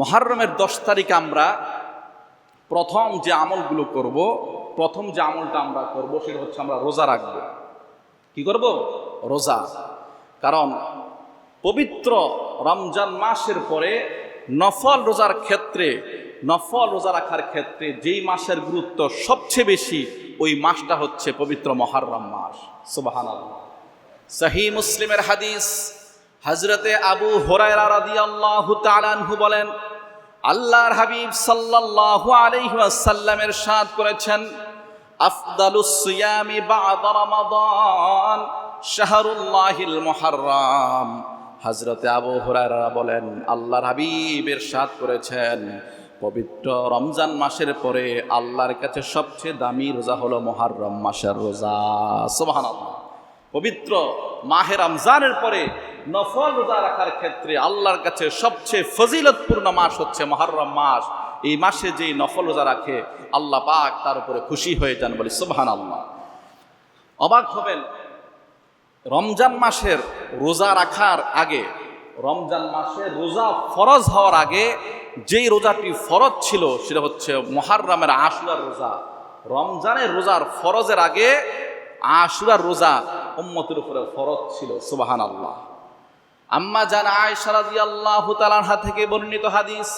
মহারমের দশ তারিখে আমরা প্রথম যে আমলগুলো করব, প্রথম যে আমলটা আমরা করব সেটা হচ্ছে আমরা রোজা রাখব। কি করব? রোজা। কারণ পবিত্র রমজান মাসের পরে নফল রোজার ক্ষেত্রে, নফল রোজা রাখার ক্ষেত্রে যেই মাসের গুরুত্ব সবচেয়ে বেশি, ওই মাসটা হচ্ছে পবিত্র মহারম মাস। সুবাহান সহি মুসলিমের হাদিস হজরতে আবু হোরায়রা রাদিয়াল্লাহু তাআলা আনহু বলেন আল্লাহর হাবিব সাল্লাল্লাহু আলাইহি ওয়াসাল্লামের সাদ করেছেন, আফদালুস সিয়ামি বা'দা রমাদান শাহরুল্লাহিল মুহাররম। হযরতে আবু হুরায়রা বলেন, আল্লাহর হাবিবের সাদ করেছেন, পবিত্র রমজান মাসের পরে আল্লাহর কাছে সবচেয়ে দামি রোজা হলো মুহররম মাসের রোজা। সুবহানাল্লাহ। পবিত্র মাহে রমজানের পরে নফল রোজা রাখার ক্ষেত্রে আল্লাহর কাছে সবচেয়ে ফজিলতপূর্ণ মাস হচ্ছে মহরম মাস। এই মাসে যেই নফল রোজা রাখে, আল্লাহ পাক তার উপরে খুশি হয়ে যান, বলে সুবহান আল্লাহ অবাক হবেন, রমজান মাসের রোজা রাখার আগে, রমজান মাসে রোজা ফরজ হওয়ার আগে যেই রোজাটি ফরজ ছিল, সেটা হচ্ছে মহারমের আশুরার রোজা। রমজানের রোজার ফরজের আগে আশুরার রোজা উম্মতের উপরে ফরজ ছিল সুবাহান আল্লাহ আম্মা জান আয়েশা রাদিয়াল্লাহু তাআলার থেকে বর্ণিত হাদিস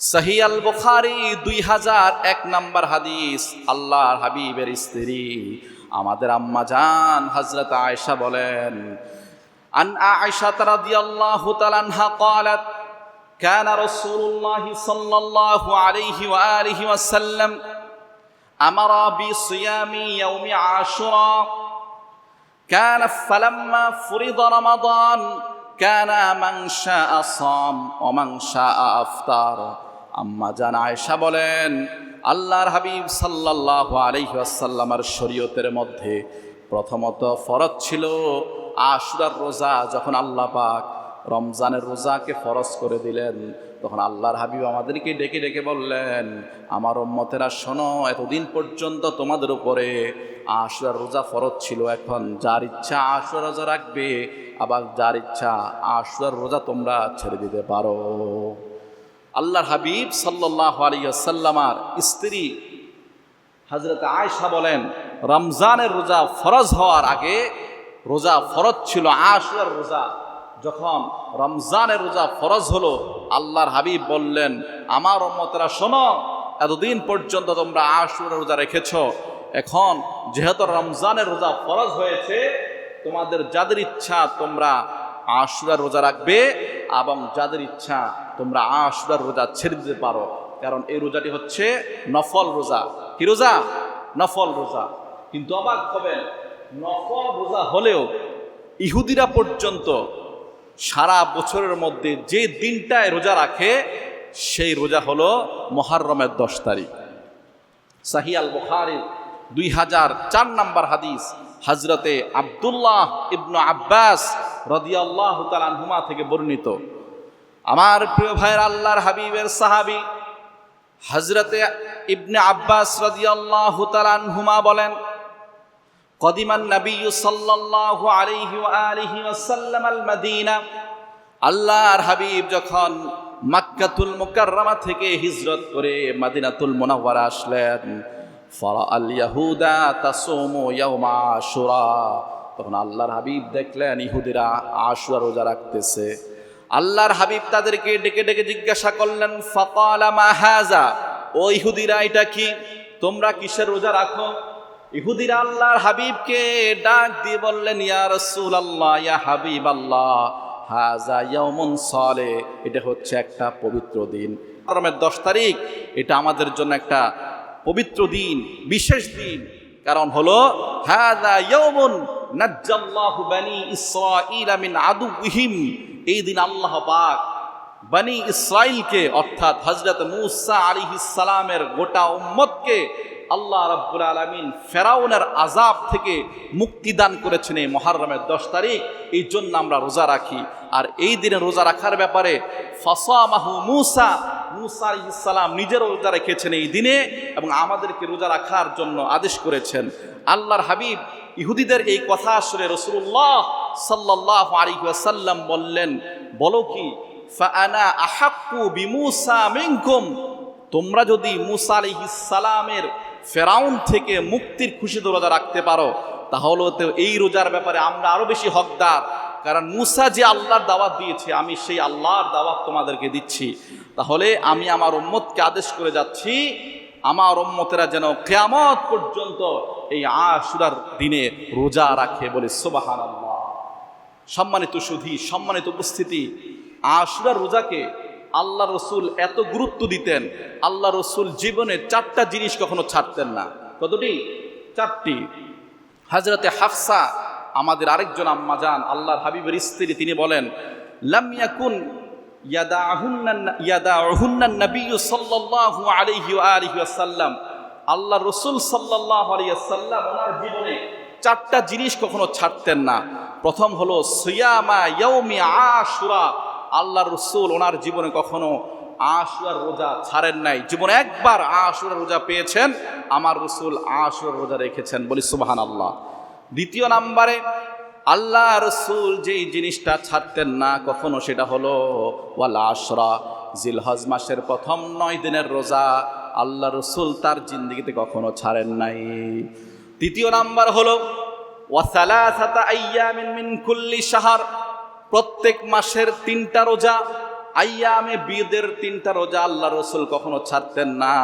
সহি আল বুখারী দুই হাজার এক নাম্বার হাদিস আল্লাহর হাবিবের স্ত্রী আমাদের আম্মা জান হযরত আয়েশা বলেন আন আয়েশা রাদিয়াল্লাহু তাআলা আনহা قالت كان رسول الله صلى الله عليه وآله وسلم أمر بصيام يوم عاشوراء كان فلما فرض رمضان আফতার। আম্মা জান বলেন, আল্লাহর হাবিব সাল্লাহ আলহিহাসাল্লামার শরীয়তের মধ্যে প্রথমত ফরত ছিল আশুরার রোজা, যখন আল্লাহ পাক রমজানের রোজাকে ফরজ করে দিলেন। তখন আল্লাহর হাবিব আমাদেরকে ডেকে ডেকে বললেন, আমার উম্মতেরা, শোনো, এতদিন পর্যন্ত তোমাদের উপরে আশুরার রোজা ফরজ ছিল। এখন যার ইচ্ছা আশুরা রোজা রাখবে, আবার যার ইচ্ছা আশুরার রোজা তোমরা ছেড়ে দিতে পারো। আল্লাহর হাবিব সাল্লাহ আলিয়াল্লামার স্ত্রী হজরত আয়সা বলেন, রমজানের রোজা ফরজ হওয়ার আগে রোজা ফরজ ছিল আশুরার রোজা। যখন রমজানের রোজা ফরজ হলো, আল্লাহর হাবিব বললেন, আমার মতরা শোনো, এতদিন পর্যন্ত তোমরা আশুরার রোজা রেখেছ। এখন যেহেতু রমজানের রোজা ফরজ হয়েছে, তোমাদের যাদের ইচ্ছা তোমরা আশুরার রোজা রাখবে এবং যাদের ইচ্ছা তোমরা আশুরার রোজা ছেড়ে দিতে পারো। কারণ এই রোজাটি হচ্ছে নফল রোজা। কি রোজা? নফল রোজা। কিন্তু অবাক হবেন, নফল রোজা হলেও ইহুদিরা পর্যন্ত সারা বছরের মধ্যে যে দিনটায় রোজা রাখে, সেই রোজা হলো মহারমের দশ তারিখ। সাহিয়াল বুখারীর দুই হাজার চার নাম্বার হাদিস হজরতে আবদুল্লাহ ইবনু আব্বাস রদিয়াল্লাহ তালানহুমা থেকে বর্ণিত। আমার প্রিয় ভাইয়ের আল্লাহর হাবিবের সাহাবি হজরতে ইবনে আব্বাস রদিয়াল্লাহ তালানহুমা বলেন নবী সাল্লাল্লাহু আলাইহি ওয়া আলিহি ওয়াসাল্লাম আল মদিনা আল্লাহর হাবিব যখন মাক্কাতুল মুকাররমা থেকে হিজরত করে মদিনাতুল মুনাওয়ারা আসলেন ফরা আল ইয়াহুদা তাসুমু ইয়াউমা আশুরা। তখন আল্লাহর হাবিব দেখলেন ইহুদিরা আশুরা রোজা রাখতেছে। আল্লাহর হাবিব তাদেরকে ডেকে ডেকে জিজ্ঞাসা করলেন, ফাকালা মা হাজা? ও ইহুদিরা, এটা কি? তোমরা কিসের রোজা রাখো? ইহুদিরা আল্লাহর হাবিবকে ডাক দিয়ে বললেন, ইয়া রসুল আল্লাহ ইয়া হাবিব আল্লাহ হাজা ইয়ামুন সালে, এটা হচ্ছে একটা পবিত্র দিন। গরমের দশ তারিখ, এটা আমাদের জন্য একটা পবিত্র দিন, বিশেষ দিন। কারণ হলো হাজা ইয়ামুন নাজ্জাল্লাহু বানি ইসরাঈল মিন আদুহিম এই দিন আল্লাহ পাক বানি ইসরাইলকে অর্থাৎ হজরত মুসা আলিহিস সালামের গোটা উম্মতকে আল্লাহ রাব্বুল আলমিন ফেরাউনের আজাব থেকে মুক্তিদান করেছেন এই মহারমের দশ তারিখ। এই জন্য আমরা রোজা রাখি। আর এই দিনে রোজা রাখার ব্যাপারে ফসামাহু মুসা মুসা ইসালাম নিজেরও রোজা রেখেছেন এই দিনে এবং আমাদেরকে রোজা রাখার জন্য আদেশ করেছেন। আল্লাহর হাবিব ইহুদিদের এই কথা আসলে রসুল্লাহ সাল্লাহ আলী সাল্লাম বললেন, বলো কি তোমরা যদি মুসা আলাইহিস সালামের ফেরাউন থেকে মুক্তির খুশিতে রোজা রাখতে পারো তাহলে তো এই রোজার ব্যাপারে আমরা আরও বেশি হকদার। কারণ মুসা যে আল্লাহর দাওয়াত দিয়েছে, আমি সেই আল্লাহর দাওয়াত তোমাদেরকে দিচ্ছি। তাহলে আমি আমার উম্মতকে আদেশ করে যাচ্ছি, আমার উম্মতেরা যেন কেয়ামত পর্যন্ত এই আশুরার দিনে রোজা রাখে বলে সোবাহান সম্মানিত সুধী, সম্মানিত উপস্থিতি, আশুরার রোজাকে আল্লাহ রসুল এত গুরুত্ব দিতেন, আল্লাহ রসুল জীবনে চারটা জিনিস কখনো ছাড়তেন না। কতটি? চারটি। হাজরতে হাফসা, আমাদের আরেকজন আম্মা যান, আল্লাহর হাবিবের স্ত্রী, তিনি বলেন আল্লাহ রসুল ওনার জীবনে চারটা জিনিস কখনো ছাড়তেন না। প্রথম হলো, সিয়ামা ইয়াউমি আশুরা। আল্লাহ রসুল ওনার জীবনে কখনো আশুরার রোজা ছাড়েন নাই। জীবনে একবার আশুরার রোজা পেয়েছেন, আমার রসুল আশুরার রোজা রেখেছেন বলি সুবাহান আল্লাহ দ্বিতীয় নাম্বারে, আল্লাহ রসুল যেই জিনিসটা ছাড়তেন না কখনো সেটা হলো ওয়াল আশরা, জিলহজ মাসের প্রথম নয় দিনের রোজা আল্লাহ রসুল তার জিন্দিগিতে কখনো ছাড়েন নাই। তৃতীয় নাম্বার হলো ওয়াসালাসাতা আইয়ামিন মিন কুল্লি শাহর প্রত্যেক মাসের তিনটা রোজা, আইয়ামে বিদের তিনটা রোজা আল্লাহ রসুল কখনো ছাড়তেন না।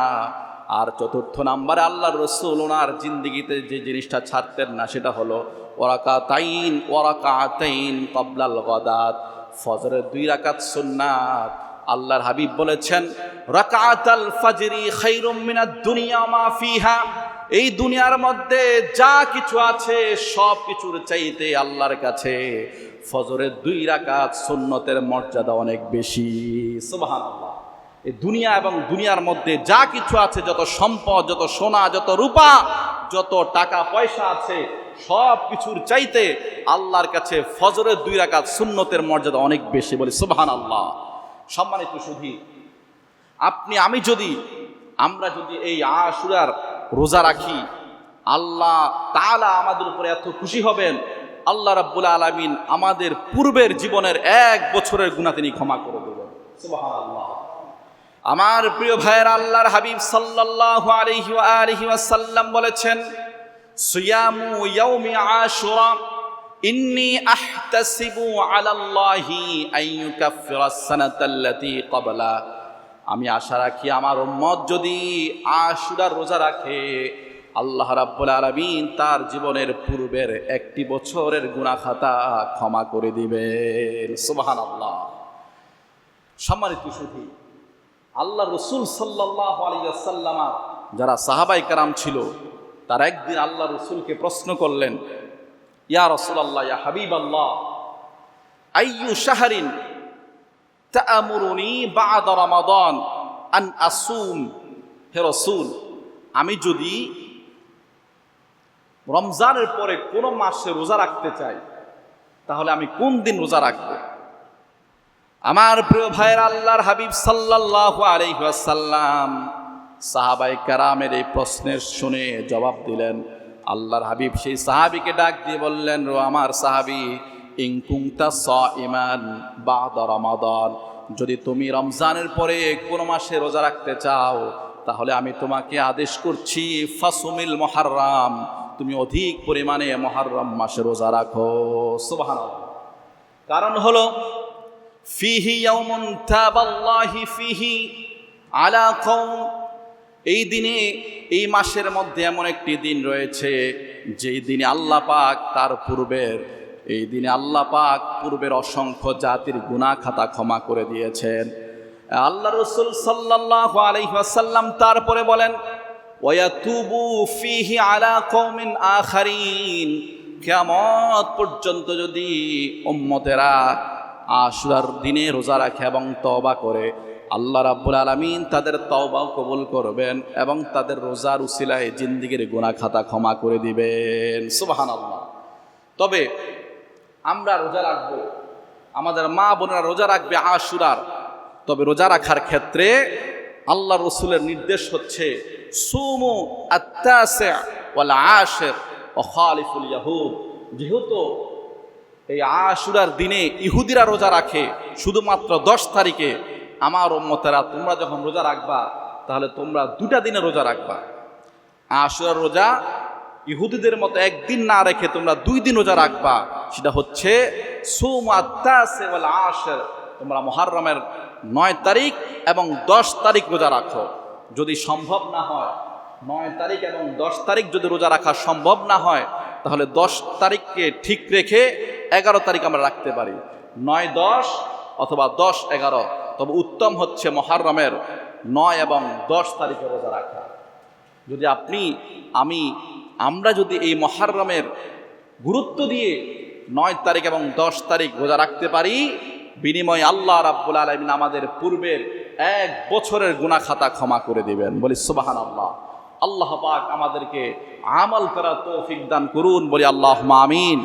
আর চতুর্থ নাম্বারে আল্লাহ রসুল, ওনার জিন্দিগিতে যে জিনিসটা ছাড়তেন না, সেটা হলো ওরাকা তাইন ওরাকা তাইন কবলাল গদাত, ফজরের দুই রাকাত সুন্নাত। আল্লাহর হাবিব বলেছেন, রাকাতাল ফাজরি খাইরুম মিনাদ দুনিয়া মা ফিহা। এই দুনিয়ার মধ্যে যা কিছু আছে, সব কিছুর চাইতে আল্লাহর কাছে। ফজরের দুই রাকাত সুন্নতের মর্যাদা অনেক বেশি। সুবহানাল্লাহ। এই দুনিয়া এবং দুনিয়ার মধ্যে যা কিছু আছে, যত সম্পদ, যত সোনা, যত রূপা, যত টাকা পয়সা আছে, সব কিছুর চাইতে আল্লাহর কাছে ফজরের দুই রাকাত সুন্নতের মর্যাদা অনেক বেশি বলে সুবহান আল্লাহ সম্মানিত সুধী, আপনি, আমি যদি, আমরা যদি এই আশুরার রোজা রাখি, আল্লাহ তাআলা আমাদের উপরে এত খুশি হবেন আল্লাহ রাব্বুল আলামিন আমাদের পূর্বের জীবনের এক বছরের গুণা তিনি ক্ষমা করে দেবেন। আমার প্রিয় ভাইয়ের, আল্লাহর হাবিব ওয়া আলিহি ওয়াসাল্লাম বলেছেন ইন্নী আমি আশা রাখি, আমার উম্মত যদি আশুরার রোজা রাখে আল্লাহ রাব্বুল আলামিন তার জীবনের পূর্বের একটি বছরের গুনাহ খাতা ক্ষমা করে দিবেন। সুবাহান আল্লাহ সম্মানিত সুধী, আল্লাহ রসুল সাল্লাহ আলিয়াল্লামা যারা সাহাবাই কারাম ছিল, তারা একদিন আল্লাহ রসুলকে প্রশ্ন করলেন, ইয়া রসুল আল্লাহ ইয়া হাবিব আল্লাহ আইয়ু শাহরিন তা'মুরুনি বা'দ রমাদান আন আসুম? হে রসুল, আমি যদি রমজানের পরে কোন মাসে রোজা রাখতে চাই, তাহলে আমি কোন দিন রোজা রাখব? আমার প্রিয় ভাইয়ের আল্লাহর হাবিব সাল্লাহ আলহাসাল্লাম সাহাবাই কারামের এই প্রশ্নের শুনে জবাব দিলেন। আল্লাহর হাবিব সেই সাহাবিকে ডাক দিয়ে বললেন রো আমার সাহাবি স ইমান বাদ রমাদন, যদি তুমি রমজানের পরে কোনো মাসে রোজা রাখতে চাও, তাহলে আমি তোমাকে আদেশ করছি, ফাসুমিল মহারাম তুমি অধিক পরিমাণে মহারম মাসে রোজা রাখো। সুবাহ কারণ হলো, ফিহি ফিহি এই দিনে, এই মাসের মধ্যে এমন একটি দিন রয়েছে, যেই দিনে আল্লাহ পাক তার পূর্বের, এই দিনে আল্লাহ পাক পূর্বের অসংখ্য জাতির গুনাহ খাতা ক্ষমা করে দিয়েছেন। আল্লাহ রসুল সাল্লাল্লাহু আলাইহি ওয়াসাল্লাম তারপরে বলেন ওয়াতুবু ফিহি আলা কওমিন আখারিন। কিয়ামত পর্যন্ত যদি উম্মতেরা আশুরার দিনে রোজা রাখে এবং তওবা করে, আল্লাহ রাব্বুল আলামিন তাদের তওবাও কবুল করবেন এবং তাদের রোজার উসিলায় জিন্দিগির গুনাহ খাতা ক্ষমা করে দিবেন। সুবহানাল্লাহ। তবে আমরা রোজা রাখব, আমাদের মা বোনেরা রোজা রাখবে আশুরার। তবে রোজা রাখার ক্ষেত্রে আল্লাহ রসুলের নির্দেশ হচ্ছে, সুমু আত্মাসে আশের যেহেতু এই আশুরার দিনে ইহুদিরা রোজা রাখে, শুধুমাত্র দশ তারিখে, আমার ওম্মতেরা তোমরা যখন রোজা রাখবা, তাহলে তোমরা দুটা দিনে রোজা রাখবা। আশুরার রোজা ইহুদিদের মতো একদিন না রেখে তোমরা দুই দিন রোজা রাখবা। সেটা হচ্ছে সুমাত্তাসেওয়াল আশের। তোমরা মহারমের নয় তারিখ এবং দশ তারিখ রোজা রাখো। যদি সম্ভব না হয়, নয় তারিখ এবং দশ তারিখ যদি রোজা রাখা সম্ভব না হয়, তাহলে দশ তারিখকে ঠিক রেখে এগারো তারিখ আমরা রাখতে পারি। নয় দশ অথবা দশ এগারো, তবে উত্তম হচ্ছে মহারমের নয় এবং দশ তারিখে রোজা রাখা। যদি আপনি, আমি, আমরা যদি এই মহারমের গুরুত্ব দিয়ে নয় তারিখ এবং দশ তারিখ রোজা রাখতে পারি বিনিময়ে আল্লাহ রাব্বুল আলমিন আমাদের পূর্বের এক বছরের গুণা খাতা ক্ষমা করে দিবেন। বলি সুবাহান আল্লাহ আল্লাহ পাক আমাদেরকে আমল করার তৌফিক দান করুন। বলি আল্লাহ আমিন।